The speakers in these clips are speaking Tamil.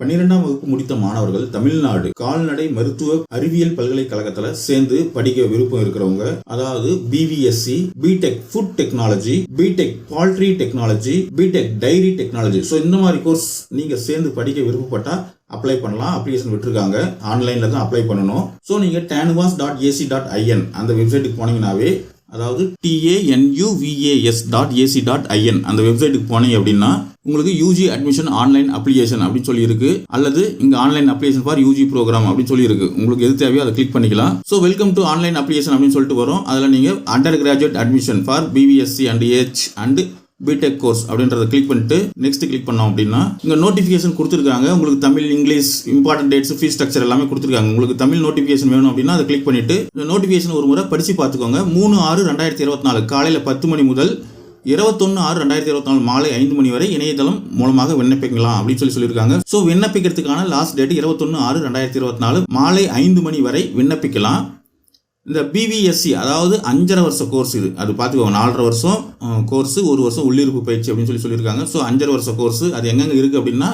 பன்னிரெண்டாம் வகுப்பு முடித்த மாணவர்கள் தமிழ்நாடு கால்நடை மருத்துவ அறிவியல் பல்கலைக்கழகத்துல சேர்ந்து படிக்க விருப்பம் இருக்கிறவங்க அதாவது BVSc B Tech food technology B Tech poultry technology B Tech dairy technology so இந்த மாதிரி கோர்ஸ் நீங்க சேர்ந்து படிக்க விருப்பப்பட்டா அப்ளை பண்ணலாம். அப்ளிகேஷன் விட்டுருக்காங்க. ஆன்லைன்ல தான் அப்ளை பண்ணணும். ஸோ நீங்க டேனுவாஸ் டாட் ஏசி டாட் ஐஎன் அந்த வெப்சைட்டுக்கு போனீங்கன்னாவே அதாவது TANUVAS dot AC dot IN அந்த வெப்சைட்டுக்கு போனீங்க அப்படின்னா உங்களுக்கு யூஜி அட்மிஷன் ஆன்லைன் அப்ளிகேஷன் அப்படின்னு சொல்லி இருக்கு அல்லது இங்க online application for UG program அப்படின்னு சொல்லி இருக்கு உங்களுக்கு எது தேவையோ அதை கிளிக் பண்ணிக்கலாம். So welcome to online application அப்படின்னு சொல்லிட்டு வரும். அதில் நீங்க under graduate admission for BVSc and AH and B Tech course அப்படின்றத கிளிக் பண்ணிட்டு நெக்ஸ்ட் கிளிக் பண்ணோம் அப்படின்னா இங்கே நோட்டிஃபிகேஷன் கொடுத்துருக்காங்க. உங்களுக்கு Tamil English important dates fees structure எல்லாமே கொடுத்துருக்காங்க. உங்களுக்கு தமிழ் நோட்டிஃபிகேஷன் வேணும் அப்படின்னா அதை கிளிக் பண்ணிட்டு இந்த நோட்டிஃபிகேஷன் ஒரு முறை படிச்சு பார்த்துக்கோங்க. மூணு ஆறு ரெண்டாயிரத்தி இருபத்தி நாலு காலையில் பத்து மணி முதல் இருபத்தொன்னு ஆறு ரெண்டாயிரத்தி இருபத்தி நாலு மாலை ஐந்து மணி வரை இணையதளம் மூலமாக விண்ணப்பிக்கலாம் அப்படின்னு சொல்லி சொல்லியிருக்காங்க. ஸோ விண்ணப்பிக்கிறதுக்கான லாஸ்ட் டேட் இருபத்தொன்னு ஆறு ரெண்டாயிரத்தி இருபத்தி நாலு மாலை ஐந்து மணி வரை விண்ணப்பிக்கலாம். இந்த பிவிஎஸ்சி அதாவது அஞ்சரை வருஷ கோர்ஸ் இது. அது பார்த்துக்கோங்க நாலரை வருஷம் கோர்ஸு ஒரு வருஷம் உள்ளிருப்பு பயிற்சி அப்படின்னு சொல்லி சொல்லியிருக்காங்க. ஸோ அஞ்சரை வருஷ கோர்ஸ் அது எங்கெங்கே இருக்குது அப்படின்னா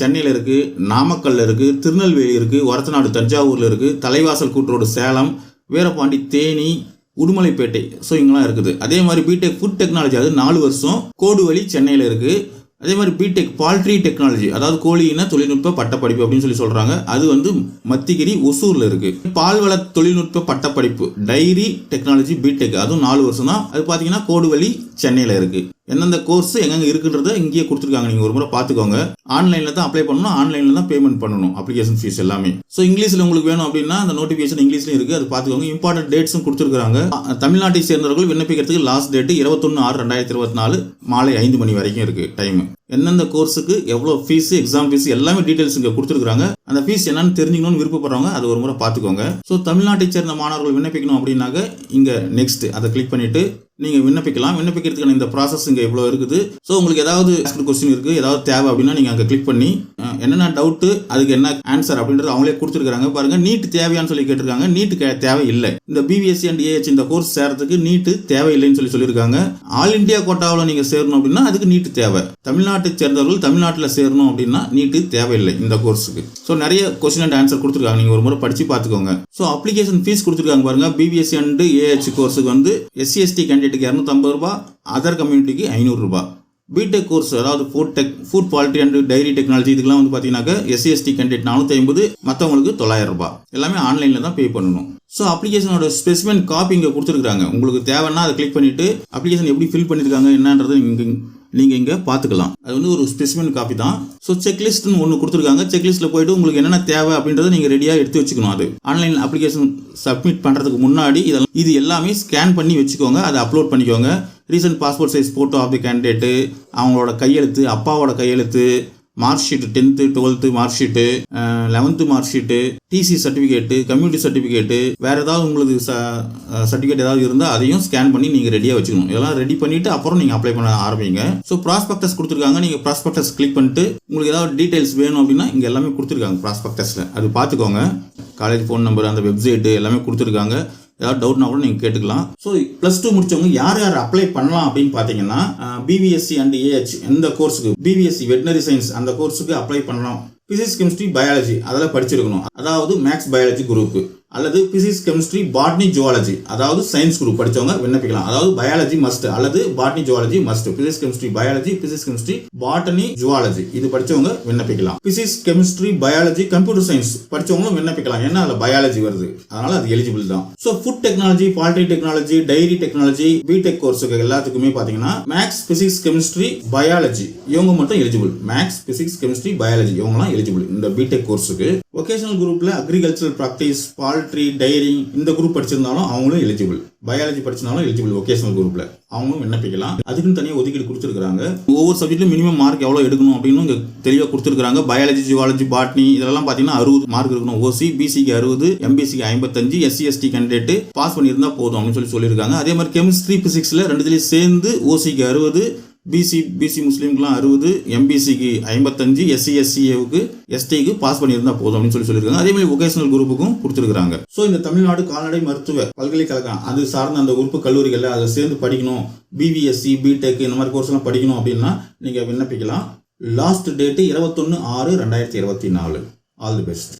சென்னையில் இருக்குது நாமக்கல்ல இருக்குது திருநெல்வேலி இருக்குது ஒரத்தநாடு தஞ்சாவூரில் இருக்குது தலைவாசல் கூட்டுரோடு சேலம் வீரபாண்டி தேனி உடுமலைப்பேட்டை. ஸோ இங்கெல்லாம் இருக்குது. அதே மாதிரி பிடெக் ஃபுட் டெக்னாலஜி அது நாலு வருஷம் கோடுவழி சென்னையில் இருக்குது அதே மாதிரி பிடெக் பால்ட்ரி டெக்னாலஜி அதாவது கோழி இன தொழில்நுட்ப பட்டப்படிப்பு அப்படின்னு சொல்லி சொல்றாங்க. அது வந்து மத்திகிரி ஒசூர்ல இருக்கு. பால்வள தொழில்நுட்ப பட்டப்படிப்பு டைரி டெக்னாலஜி பிடெக் அதுவும் நாலு வருஷம் தான் அது பாத்தீங்கன்னா கோடுவழி சென்னையில இருக்கு. எந்தெந்த கோர்ஸ் எங்கெங்க இருக்குன்றத இங்கேயே கொடுத்துருக்காங்க. நீங்கள் ஒரு முறை பார்த்துக்கோங்க. ஆன்லைனில் தான் அப்ளை பண்ணணும் ஆன்லைனில் தான் பேமெண்ட் பண்ணணும் அப்ளிகேஷன் ஃபீஸ் எல்லாமே. ஸோ இங்கிலீஷில் உங்களுக்கு வேணும் அப்படின்னா அந்த நோட்டிஃபிகேஷன் இங்கிலீஷ்லையும் இருக்குது அது பார்த்துக்கோங்க. இம்பார்ட்டன்ட் டேட்ஸும் கொடுத்துருக்காங்க தமிழ்நாட்டை சேர்ந்தவர்கள் விண்ணப்பிக்கிறதுக்கு லாஸ்ட் டேட் இருபத்தொன்று ஆறு ரெண்டாயிரத்தி இருபத்தி நாலு மாலை ஐந்து மணி வரைக்கும் இருக்குது டைம் எந்தெந்த கோர்ஸுக்கு எவ்வளோ ஃபீஸ் எக்ஸாம் ஃபீஸ் எல்லாமே டீட்டெயில்ஸ் இங்கே கொடுத்துருக்காங்க அந்த ஃபீஸ் என்னன்னு தெரிஞ்சுக்கணும்னு விருப்பப்படுறவங்க அது ஒரு முறை பார்த்துக்கோங்க. ஸோ தமிழ்நாட்டை சேர்ந்த மாணவர்கள் விண்ணப்பிக்கணும் அப்படின்னாக்க இங்கே நெக்ஸ்ட் அதை கிளிக் பண்ணிவிட்டு நீங்கள் விண்ணப்பிக்கலாம். விண்ணப்பிக்கிறதுக்கான இந்த ப்ராசஸ் இங்கே இவ்வளோ இருக்குது. ஸோ உங்களுக்கு ஏதாவது கொஸ்டின் இருக்குது ஏதாவது தேவை அப்படின்னா நீங்கள் அங்கே கிளிக் பண்ணி என்னென்ன டவுட்டு அதுக்கு என்ன ஆன்சர் அப்படின்றது அவங்களே கொடுத்துருக்காங்க பாருங்கள் நீட் தேவையான்னு சொல்லி கேட்டிருக்காங்க. நீட்டு தேவை இல்லை இந்த பிபிஎஸ்சி அண்ட் ஏஹெச் இந்த கோர்ஸ் சேரத்துக்கு நீட் தேவையில்லைன்னு சொல்லி சொல்லியிருக்காங்க. ஆல் இந்தியா கோட்டாவில் நீங்கள் சேரணும் அப்படின்னா அதுக்கு நீட் தேவை. தமிழ்நாடு தமிழ்நாட்டை சேர்ந்தவர்கள் தமிழ்நாட்டில் சேரணும் அப்படின்னா நீட்டு தேவையில்லை இந்த கோர்ஸுக்கு ஸோ நிறைய கொஸ்டின் அண்ட் ஆன்சர் கொடுத்துருக்காங்க. நீங்கள் ஒரு முறை படித்து பார்த்துக்கோங்க. ஸோ அப்ளிகேஷன் ஃபீஸ் கொடுத்துருக்காங்க பாருங்கள் பிபிஎஸ்சி அண்ட் ஏஹெச் கோர்ஸுக்கு வந்து எஸ்சிஎஸ்டி கேண்டிடேட்டுக்கு இரநூத்தம்பது ரூபா அதர் கம்யூனிட்டிக்கு ஐநூறுரூபா பிடெக் கோர்ஸ் அதாவது food tech food quality and dairy technology இதுக்கெல்லாம் வந்து பார்த்தீங்கன்னாக்க எஸ்சிஎஸ்டி கேண்டிடேட் நானூற்றி ஐம்பது மற்றவங்களுக்கு தொள்ளாயிரம் ரூபாய் எல்லாமே ஆன்லைனில் தான் பே பண்ணணும். ஸோ அப்ளிகேஷனோட ஸ்பெசிமென் காப்பி இங்கே கொடுத்துருக்காங்க உங்களுக்கு தேவைன்னா அதை கிளிக் பண்ணிவிட்டு அப்ளிகேஷன் எப்படி ஃபில் பண்ணியிருக்காங்க என்னன்றது இங்கே நீங்கள் இங்கே பார்த்துக்கலாம் அது வந்து ஒரு ஸ்பெசிமன் காப்பி தான். ஸோ செக்லிஸ்ட்னு ஒன்று கொடுத்துருக்காங்க. செக்லிஸ்ட்டில் போயிட்டு உங்களுக்கு என்னென்ன தேவை அப்படின்றத நீங்கள் ரெடியாக எடுத்து வச்சுக்கணும் அது. ஆன்லைன் அப்ளிகேஷன் சப்மிட் பண்ணுறதுக்கு முன்னாடி இதெல்லாம் இது எல்லாமே ஸ்கேன் பண்ணி வச்சுக்கோங்க. அதை அப்லோட் பண்ணிக்கோங்க. Recent passport size photo of the candidate அவங்களோட கையெழுத்து அப்பாவோட கையெழுத்து mark sheet tenth twelfth mark sheet eleventh mark sheet TC certificate community certificate வேறு ஏதாவது உங்களுக்கு ச சர்டிஃபிகேட் ஏதாவது இருந்தால் அதையும் ஸ்கேன் பண்ணி நீங்கள் ரெடியாக வச்சுக்கணும். இதெல்லாம் ரெடி பண்ணிவிட்டு அப்புறம் நீங்கள் அப்ளை பண்ண ஆரம்பிங்க. ஸோ ப்ராஸ்பெக்டஸ் கொடுத்துருக்காங்க. நீங்கள் ப்ராஸ்பெக்டஸ் கிளிக் பண்ணிட்டு உங்களுக்கு ஏதாவது டீட்டெயில்ஸ் வேணும் அப்படின்னா இங்கே எல்லாமே கொடுத்துருக்காங்க ப்ராஸ்பெக்டஸில் அது பார்த்துக்கோங்க. காலேஜ் ஃபோன் நம்பர் அந்த வெப்சைட்டு எல்லாமே கொடுத்துருக்காங்க. ஏதாவது டவுட்னா கூட நீங்கள் கேட்டுக்கலாம். ஸோ ப்ளஸ் டூ முடிச்சவங்க யார் யார் அப்ளை பண்ணலாம் அப்படின்னு பார்த்தீங்கன்னா பிபிஎஸ்சி அண்ட் ஏஹெச் எந்த கோர்ஸுக்கு பிபிஎஸ்சி வெட்டினரி சயின்ஸ் அந்த கோர்ஸுக்கு அப்ளை பண்ணலாம். பிசிக்ஸ் கெமிஸ்ட்ரி பயாலஜி அதெல்லாம் படிச்சிருக்கணும். அதாவது மேக்ஸ் பயாலஜி குரூப் அல்லது பிசிக்ஸ் கெமிஸ்ட்ரி பாட்னி ஜுவாலஜி அதாவது சயின்ஸ் குரூப் படிச்சவங்க விண்ணப்பிக்கலாம். அதாவது பயாலஜி மஸ்ட் அல்லது botany zoology must physics chemistry biology physics chemistry botany zoology இது படிச்சவங்க விண்ணப்பிக்கலாம். Physics chemistry biology computer science படிச்சவங்களும் விண்ணப்பிக்கலாம். ஏன்னா அதில் பயாலஜி வருது. அதனால அது எலிஜிபிள் தான். So food technology poultry technology dairy technology B Tech கோர்ஸுக்கு எல்லாத்துக்குமே பார்த்தீங்கன்னா மேக்ஸ் பிசிக்ஸ் கெமிஸ்ட்ரி பயாலஜி இவங்க மட்டும் eligible maths physics chemistry biology இவங்கலாம் எலிஜிபிள் இந்த பிடெக் கோர்ஸுக்கு ஒகேஷனல் குரூப்ல அக்ரிகல்ச்சரல் ப்ராக்டிஸ் பால்ட்ரி டைரிங் இந்த குரூப் படிச்சிருந்தாலும் அவங்களும் எலிஜிபிள் பயாலஜி படிச்சிருந்தாலும் எலிஜிபிள் ஒகேஷனல் குரூப்ல அவங்களும் விண்ணப்பிக்கலாம். அதுக்குன்னு தனியாக ஒதுக்கீடு கொடுத்துருக்காங்க ஒவ்வொரு சப்ஜெக்ட்டும் மினிமம் மார்க் எவ்வளோ எடுக்கணும் அப்படின்னு இங்கே தெளிவாக கொடுத்துருக்காங்க பயாலஜி ஜுவாலஜி பாட்னி இதெல்லாம் பார்த்தீங்கன்னா அறுபது மார்க் இருக்கணும். ஓசி பிசிக்கு அறுபது எம்பிசிக்கு ஐம்பத்தஞ்சு எஸ்சி எஸ்டி கேண்டிடேட்டு பாஸ் பண்ணியிருந்தா போதும் அப்படின்னு சொல்லி சொல்லியிருக்காங்க. அதே மாதிரி கெமிஸ்ட்ரி பிசிக்ஸில் ரெண்டுத்துலேயும் சேர்ந்து ஓசிக்கு அறுபது பிசி பிசி முஸ்லீம்க்குலாம் அறுபது எம்பிசிக்கு ஐம்பத்தஞ்சு எஸ்சி எஸ்சிஏவுக்கு எஸ்டிக்கு பாஸ் பண்ணியிருந்தா போதும் அப்படின்னு சொல்லி சொல்லியிருக்காங்க. அதே மாதிரி ஒகேஷனல் குரூப்புக்கும் கொடுத்துருக்காங்க ஸோ இந்த தமிழ்நாடு கால்நடை மருத்துவ பல்கலைக்கழகம் அது சார்ந்த அந்த உறுப்பு கல்லூரிகளில் அதை சேர்ந்து படிக்கணும். பிவிஎஸ்சி பிடெக் இந்த மாதிரி கோர்ஸ் எல்லாம் படிக்கணும் அப்படின்னா நீங்கள் விண்ணப்பிக்கலாம். லாஸ்ட் டேட்டு இருபத்தொன்று ஆறு ரெண்டாயிரத்தி இருபத்தி நாலு. All the best